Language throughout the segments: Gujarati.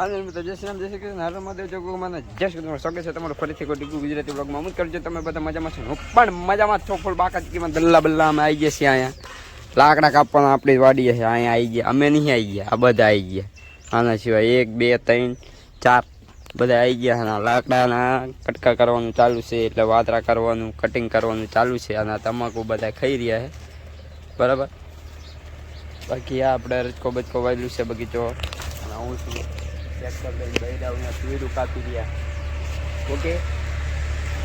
આનંદ મિત્રો ફરીથી ગુજરાતી બ્લોગમાં અમુક કરજો, તમે બધા મજામાં પણ મજામાં છું. ફૂલ બાકા દલ્લા બલ્લા આવી ગયા છીએ અહીંયા. લાકડા કાપવાના આપણી વાડીએ છે. અહીંયા આવી ગયા. અમે નહીં આવી ગયા, આ બધા આવી ગયા. આના સિવાય એક, બે, ત્રણ, ચાર બધા આવી ગયા અને લાકડાના કટકા કરવાનું ચાલુ છે, એટલે વાતરા કરવાનું કટિંગ કરવાનું ચાલુ છે. અને તમાકુ બધા ખાઈ રહ્યા છે. બરાબર? બાકી આપણે રચકો બચકો વાયેલું છે બગીચો. અને હું છું. ટ્રેક્ટર લઈને બૈરા અહીંયા તુવેરું કાપી ગયા ઓકે?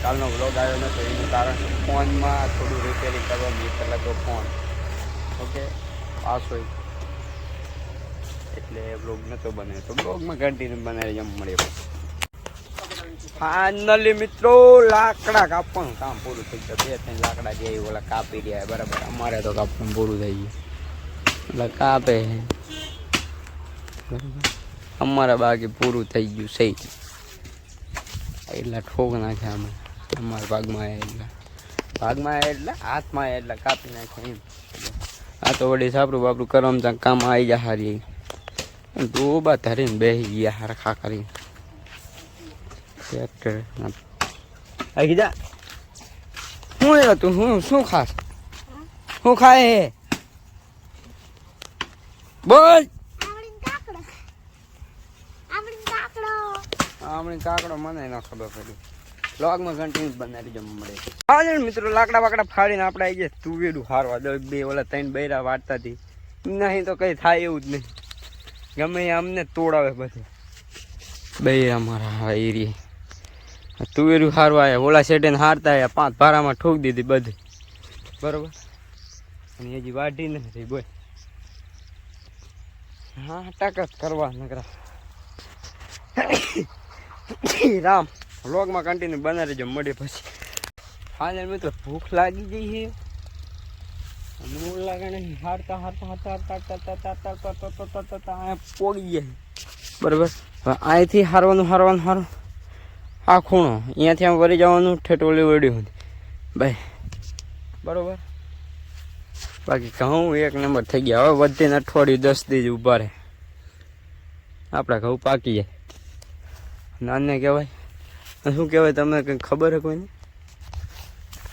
કાલનો વ્લોગ આવ્યો નથી એનું કારણ ફોનમાં થોડું રિપેરિંગ કરવાનું એક કલાકો ફોન. ઓકે? પાસ હોય. એટલે વ્લોગ નહોતો બને તો વ્લોગમાં કન્ટિન્યુ બનાવી એમ મળે ફાઇનલી મિત્રો, લાકડા કાપવાનું કામ પૂરું થઈ ગયું. બે ત્રણ લાકડા જે ઓલા કાપી રહ્યા બરાબર. અમારે તો કાપવાનું પૂરું થઈ ગયું. એટલે કાપે બરાબર? અમારા બાગે પૂરું થઈ ગયું સહી એટલા ઠોક નાખ્યા અમે. અમારા ભાગમાં એટલા. ભાગમાં એટલે, હાથમાં એટલે, કાપી નાખ્યા એમ. આ તો વળી સાપરું બાપરું કરમ ત્યાં કામ આવી ગયા હારી. ડોબા ધરીને બેસી ગયા હરખા કરીને ટ્રેક્ટર આવી જા શું એ તું શું શું ખાસ શું ખાય બોલ આવડીને કાકડો આવડીને કાકડો આમણે કાકડો મને ન ખબર પડી. લોગમાં કન્ટિન્યુ બનાવી જમ મળે હા મિત્રો, લાકડા બાકડા ફાડીને આપણે આવી જાય તુવેડું હારવા. દો બે ઓલા ત્રણ બૈરા વાટતા હતી નહીં તો કઈ થાય એવું જ નહીં. ગમે એ અમને તોડાવે બધું બૈરા મારા એરી તુવેરું હારવા આવ્યા ઓલા શેઠે હારતા આવ્યા પાંચ ભારામાં ઠોક દીધી બધી. બરોબર? અને હજી વાઢી નથી બોલ. હા ટકત કરવા નકરા. રામ વ્લોગમાં કન્ટિન્યુ બનાવી રહેજો મળે પછી હા મિત્રો ભૂખ લાગી ગઈ છે મૂળ લાગે નહીં હારતા હારતા હારતા હારતા હારતા હારતા હારતા હારતા અહીંયા પોગી ગયા બરાબર અહીંથી હારવાનું હારવાનું હારું આ ખૂણો અહીંયાથી આમ વળી જવાનું ઠેટોલી વળ્યું ભાઈ બરાબર બાકી ઘઉં એક નંબર થઈ ગયા હવે વધીને અઠવાડિયું દસ દી ઊભા રહે આપણા ઘઉં પાકી જાય નાને કહેવાય. શું કહેવાય તમને કંઈ ખબર હે કોઈને?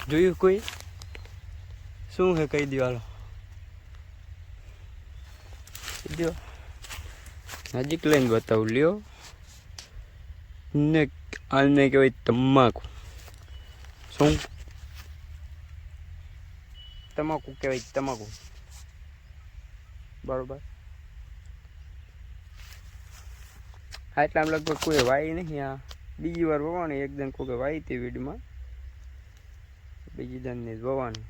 જોયું કોઈ? શું હે કહી દો હાલો. દ્યો. નજીક લઈને બતાવું, લ્યો. ને આને કહેવાય તમાકુ. શું? તમાકુ કહેવાય તમાકુ. બરોબર? આમ લગભગ કોઈ વાય નહીં આ. બીજી વાર વવાની એકદમ કોઈ વાય હતી વીડમાં. બીજી દાનની જ વવાની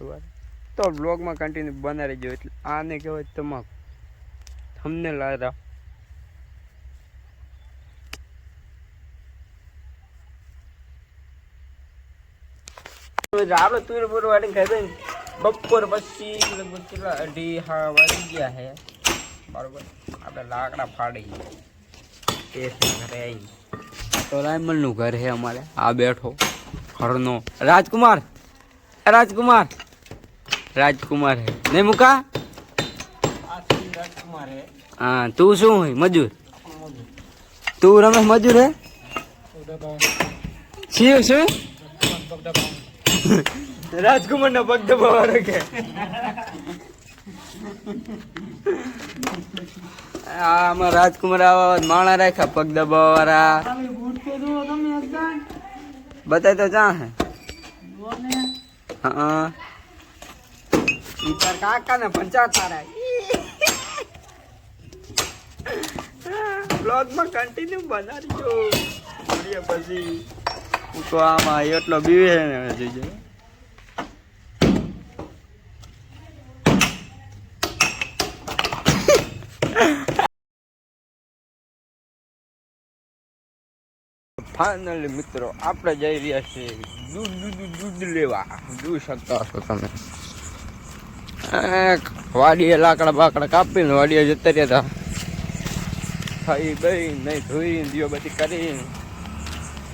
બરાબર. તો બ્લોગમાં કન્ટિન્યુ બનાવી રહેજો એટલે આને કહેવાય તમાકુ. તમને લાદા આપણે તુર પૂર વાળી ખાઈ બપોર પછી લગભગ કેટલા અઢી, હા, વાગી ગયા છે. બરોબર આપણે લાકડા ફાડી ઘરે તો રાયમલનું ઘર છે અમારે. આ બેઠો ઘરનો. રાજકુમાર! રાજકુમાર! રાજકુમાર હે નહીં મુકા? હા તું શું હોય? મજૂર? તું રમેશ મજૂર હે? શિવ શું? રાજકુમાર ના પગ દબાવવા રખે આમાં રાજકુમાર આવા માણા રાખ્યા પગ દબાવવા વાળા બતાય તો ચા હે. હા. કાકા ને પંચાયત તારા. બ્લોગમાં કન્ટિન્યુ બનાવજો પછી. હું તો આમાં એટલો બીવે છે જોઈ જોઈજો ફાઇનલી મિત્રો, આપણે જઈ રહ્યા છીએ દૂધ દૂધ દૂધ લેવા. જોઈ શકતા હશો તમે. વાડીએ લાકડા બાકડા કાપીને વાડીએ જતા રહ્યા હતા. ખાઈ બઈ નહીં ધોઈ દીઓ બધી કરીને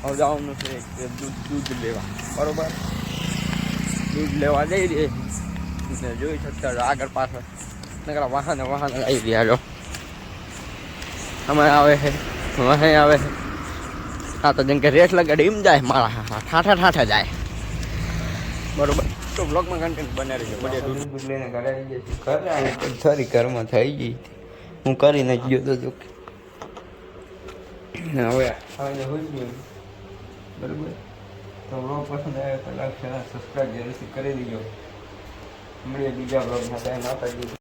હવે જવાનું છે કે દૂધ દૂધ લેવા. બરોબર? દૂધ લેવા જઈ રહી ને જોઈ શકતા આગળ પાછળ. નકરા વાહન વાહન આવી રહ્યા જો અમે આવે છે વહે આવે છે. આ તો જેમ કે રેસ લગાડી એમ જાય મારા ઠાઠા ઠાઠા જાય. બરોબર. તો બ્લોગમાં કન્ટેન્ટ બને રહેજો બધે દૂધ દૂધ લઈને ઘરે આવી જશે ઘરે આવી પણ સારી ઘરમાં થઈ ગઈ. હું કરીને ગયો તો ને હવે હવે હોઈ ગયું બરોબર? તો બ્લોગ પસંદ આવે તો લાઈક શેર સબસ્ક્રાઈબ જરૂરથી કરી દીજો. મળીએ બીજા બ્લોગમાં ત્યાં માતાજી.